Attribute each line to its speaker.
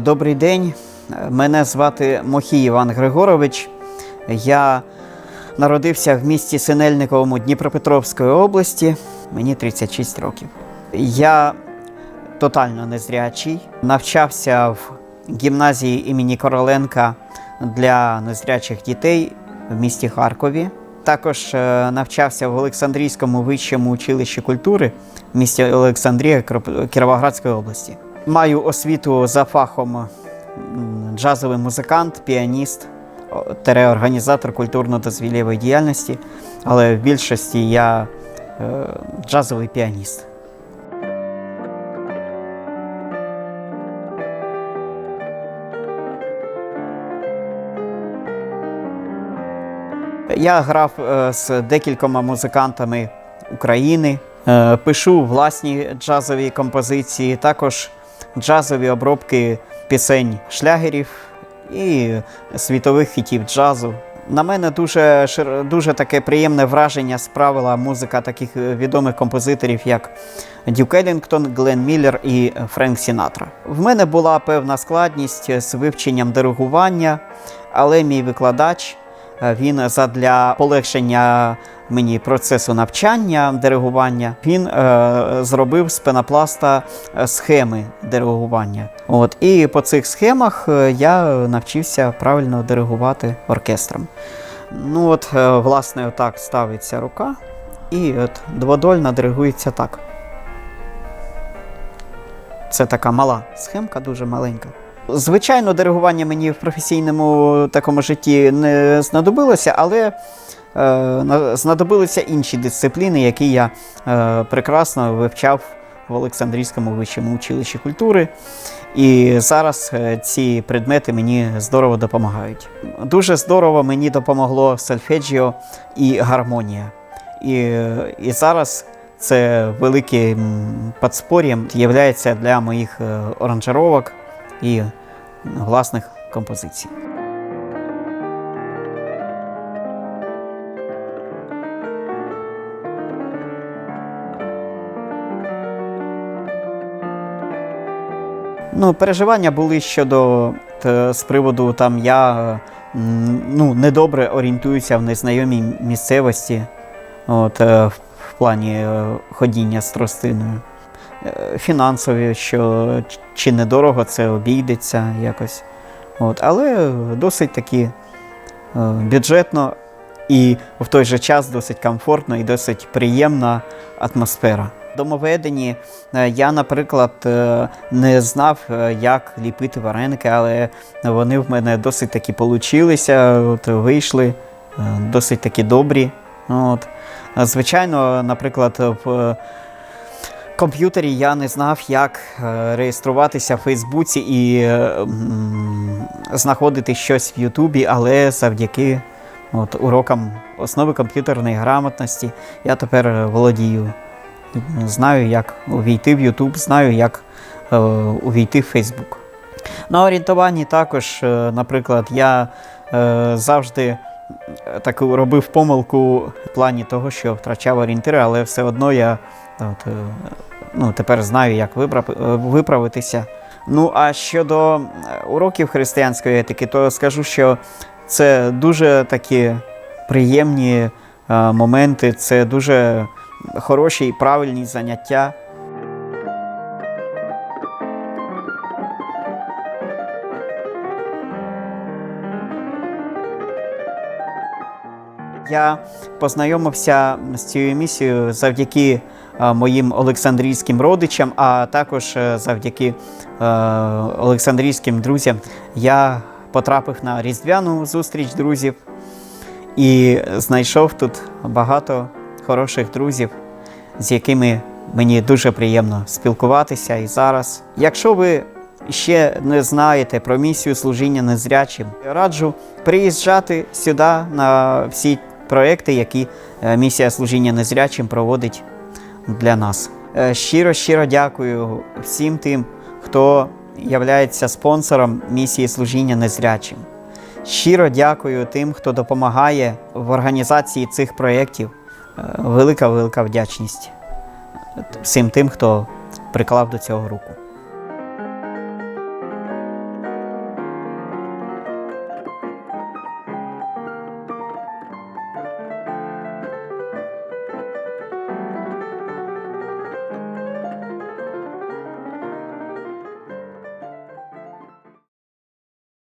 Speaker 1: Добрий день. Мене звати Мохій Іван Григорович. Я народився в місті Синельниковому Дніпропетровської області. Мені 36 років. Я тотально незрячий. Навчався в гімназії імені Короленка для незрячих дітей в місті Харкові. Також е, навчався в Олександрійському вищому училищі культури в місті Олександрія Кіровоградської області. Маю освіту за фахом джазовий музикант, піаніст, о, тере організатор культурно-дозвілєвої діяльності, але в більшості я е, джазовий піаніст. Я грав е, з декількома музикантами України, е, пишу власні джазові композиції, також джазові обробки пісень шлягерів і світових хітів джазу. На мене дуже, дуже таке приємне враження справила музика таких е, відомих композиторів, як Дюк Еллінгтон, Глен Міллер і Френк Сінатра. В мене була певна складність з вивченням диригування, але мій викладач е, він задля полегшення мені процесу навчання диригування, він е, зробив з пенопласта е, схеми диригування. От, і по цих схемах е, я навчився правильно диригувати оркестром. Ну от, е, власне, отак ставиться рука, і от дводольно диригується так. Це така мала схемка, дуже маленька. Звичайно, диригування мені в професійному такому житті не знадобилося, але е, знадобилися інші дисципліни, які я е, прекрасно вивчав в Олександрійському вищому училищі культури. І зараз е, ці предмети мені здорово допомагають. Дуже здорово мені допомогло сольфеджіо і гармонія. І, і зараз це великим подспор'ям є для моїх е, оранжировок і власних композицій. Ну, переживання були щодо т- з приводу там я е, ну, недобре орієнтуюся в незнайомій місцевості, от, е, в, в плані е, ходіння з тростиною. Е, Фінансові, що чи недорого це обійдеться якось. От, але досить таки е, бюджетно і в той же час досить комфортно і досить приємна атмосфера. Домоведенні е, я, наприклад, не знав, як ліпити вареники, але вони в мене досить таки получилися, от, вийшли досить таки добрі. От. Звичайно, наприклад, в комп'ютері я не знав, як е, реєструватися в Фейсбуці і е, знаходити щось в Ютубі, але завдяки от, урокам основи комп'ютерної грамотності я тепер е, володію. Знаю, як увійти в Ютуб, знаю, як е, увійти в Фейсбук. На орієнтуванні також, наприклад, я е, завжди так робив помилку в плані того, що втрачав орієнтири, але все одно я от, е, ну, тепер знаю, як е, виправитися. Ну, а щодо е, уроків християнської етики, то скажу, що це дуже такі приємні моменти, це дуже хороші і правильні заняття. Я познайомився з цією місією завдяки е, моїм олександрійським родичам, а також е, завдяки е, олександрійським друзям. Я потрапив на різдвяну зустріч друзів і знайшов тут багато хороших друзів, з якими мені дуже приємно спілкуватися і зараз. Якщо ви ще не знаєте про місію служіння незрячим, раджу приїжджати сюди на всі проекти, які е, місія служіння незрячим проводить для нас. Е, Щиро, щиро дякую всім тим, хто являється спонсором місії служіння незрячим. Щиро дякую тим, хто допомагає в організації цих проєктів. Е, Велика велика вдячність всім тим, хто приклав до цього руку.